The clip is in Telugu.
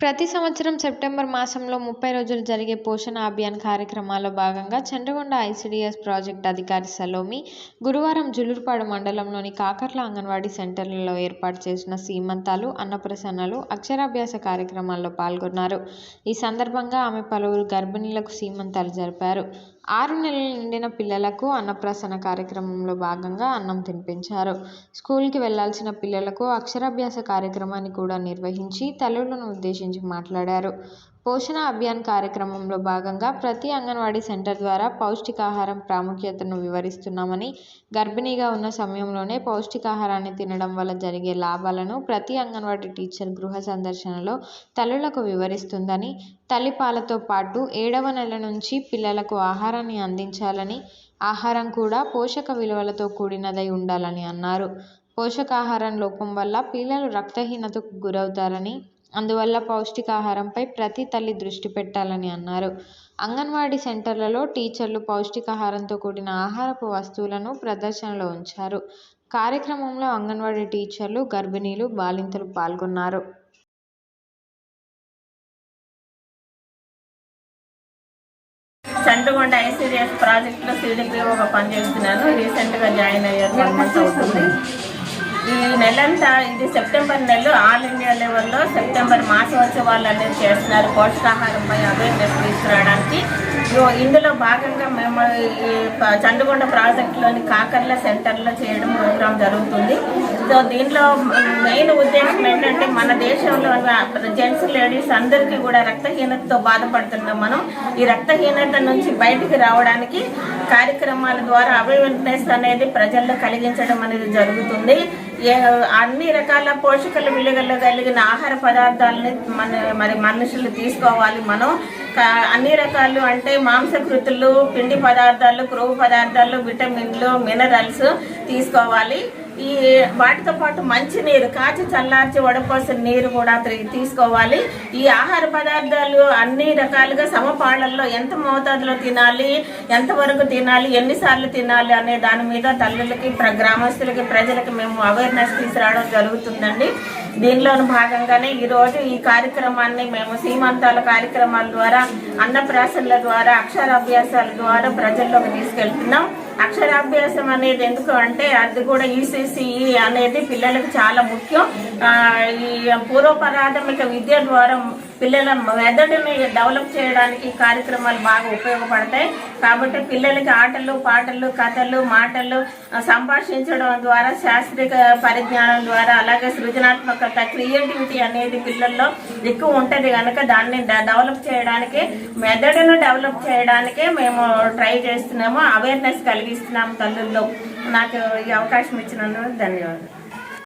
ప్రతి సంవత్సరం సెప్టెంబర్ మాసంలో ముప్పై రోజులు జరిగే పోషణ అభియాన్ కార్యక్రమాల్లో భాగంగా చంద్రగొండ ఐసిడిఎస్ ప్రాజెక్టు అధికారి సలోమి గురువారం జులూర్పాడు మండలంలోని కాకర్ల అంగన్వాడీ సెంటర్లలో ఏర్పాటు చేసిన సీమంతాలు అన్నప్రసన్నలు అక్షరాభ్యాస కార్యక్రమాల్లో పాల్గొన్నారు. ఈ సందర్భంగా ఆమె పలువురు గర్భిణీలకు సీమంతాలు జరిపారు. ఆరు నెలలు నిండిన పిల్లలకు అన్నప్రాసన కార్యక్రమంలో భాగంగా అన్నం తినిపించారు. స్కూల్కి వెళ్ళాల్సిన పిల్లలకు అక్షరాభ్యాస కార్యక్రమాన్ని కూడా నిర్వహించి తల్లులను ఉద్దేశించి మాట్లాడారు. పోషణ అభియాన్ కార్యక్రమంలో భాగంగా ప్రతి అంగన్వాడీ సెంటర్ ద్వారా పౌష్టికాహారం ప్రాముఖ్యతను వివరిస్తున్నామని గర్భిణీగా ఉన్న సమయంలోనే పౌష్టికాహారాన్ని తినడం వల్ల జరిగే లాభాలను ప్రతి అంగన్వాడీ టీచర్ గృహ సందర్శనలో తల్లులకు వివరిస్తుందని తల్లిపాలతో పాటు ఏడవ నెల నుంచి పిల్లలకు ఆహారాన్ని అందించాలని ఆహారం కూడా పోషక విలువలతో కూడినదై ఉండాలని అన్నారు. పోషకాహారం లోపం వల్ల పిల్లలు రక్తహీనతకు గురవుతారని అందువల్ల పౌష్టికాహారంపై ప్రతి తల్లి దృష్టి పెట్టాలని అన్నారు. అంగన్వాడీ సెంటర్లలో టీచర్లు పౌష్టికాహారంతో కూడిన ఆహారపు వస్తువులను ప్రదర్శనలో ఉంచారు. కార్యక్రమంలో అంగన్వాడీ టీచర్లు గర్భిణీలు బాలింతలు పాల్గొన్నారు. చంద్రగొండ ఐసీడిఎస్ ప్రాజెక్ట్లో సీడీపీఓగా పనిచేస్తున్నాను. రీసెంట్గా జాయిన్ అయ్యారు. వన్ మంత్ అవుతుంది. ఈ నెలంతా ఇది సెప్టెంబర్ నెలలో ఆల్ ఇండియా లెవెల్లో సెప్టెంబర్ మాసోత్సవాలు అనేది చేస్తున్నారు. పోషకాహారంపై అవేర్నెస్ తీసుకురావడానికి. ఇందులో భాగంగా మేము ఈ చండుగొండ ప్రాజెక్టులోని కాకర్ల సెంటర్లో చేయడం ప్రోగ్రాం జరుగుతుంది. సో దీనిలో మెయిన్ ఉద్దేశం ఏంటంటే మన దేశంలో జెంట్స్ లేడీస్ అందరికీ కూడా రక్తహీనతతో బాధపడుతున్నాం మనం. ఈ రక్తహీనత నుంచి బయటికి రావడానికి కార్యక్రమాల ద్వారా అవేర్నెస్ అనేది ప్రజల్లో కలిగించడం అనేది జరుగుతుంది. ఏ- అన్ని రకాల పోషకలు విలుగలు కలిగిన ఆహార పదార్థాలని మన మరి మనుషులు తీసుకోవాలి మనం. అన్ని రకాలు అంటే మాంసకృతులు పిండి పదార్థాలు క్రొవ్వు పదార్థాలు విటమిన్లు మినరల్స్ తీసుకోవాలి. ఈ వాటితో పాటు మంచి నీరు కాచి చల్లార్చి వడపోసిన నీరు కూడా తీసుకోవాలి. ఈ ఆహార పదార్థాలు అన్ని రకాలుగా సమపాళ్ళలో ఎంత మోతాదులో తినాలి ఎంతవరకు తినాలి ఎన్నిసార్లు తినాలి అనే దాని మీద తల్లులకి ప్ర గ్రామస్తులకి ప్రజలకి మేము అవేర్నెస్ తీసుకురావడం జరుగుతుందండి. దీనిలో భాగంగానే ఈరోజు ఈ కార్యక్రమాన్ని మేము సీమంతాల కార్యక్రమాల ద్వారా అన్నప్రాసనల ద్వారా అక్షరాభ్యాసాల ద్వారా ప్రజల్లోకి తీసుకెళ్తున్నాం. అక్షరాభ్యాసం అనేది ఎందుకు అంటే అది కూడా ఈసీసీఈ అనేది పిల్లలకు చాలా ముఖ్యం. ఈ పూర్వపరాధమిక విద్య ద్వారా పిల్లల మెదడుని డెవలప్ చేయడానికి కార్యక్రమాలు బాగా ఉపయోగపడతాయి. కాబట్టి పిల్లలకి ఆటలు పాటలు కథలు మాటలు సంభాషించడం ద్వారా శాస్త్రీయ పరిజ్ఞానం ద్వారా అలాగే సృజనాత్మకత క్రియేటివిటీ అనేది పిల్లల్లో ఎక్కువ ఉంటుంది కనుక దాన్ని డ- డెవలప్ చేయడానికి మెదడును డెవలప్ చేయడానికే మేము ట్రై చేస్తున్నాము. అవేర్నెస్ కలిగిస్తున్నాము తల్లుల్లో. నాకు ఈ అవకాశం ఇచ్చినందుకు ధన్యవాదాలు.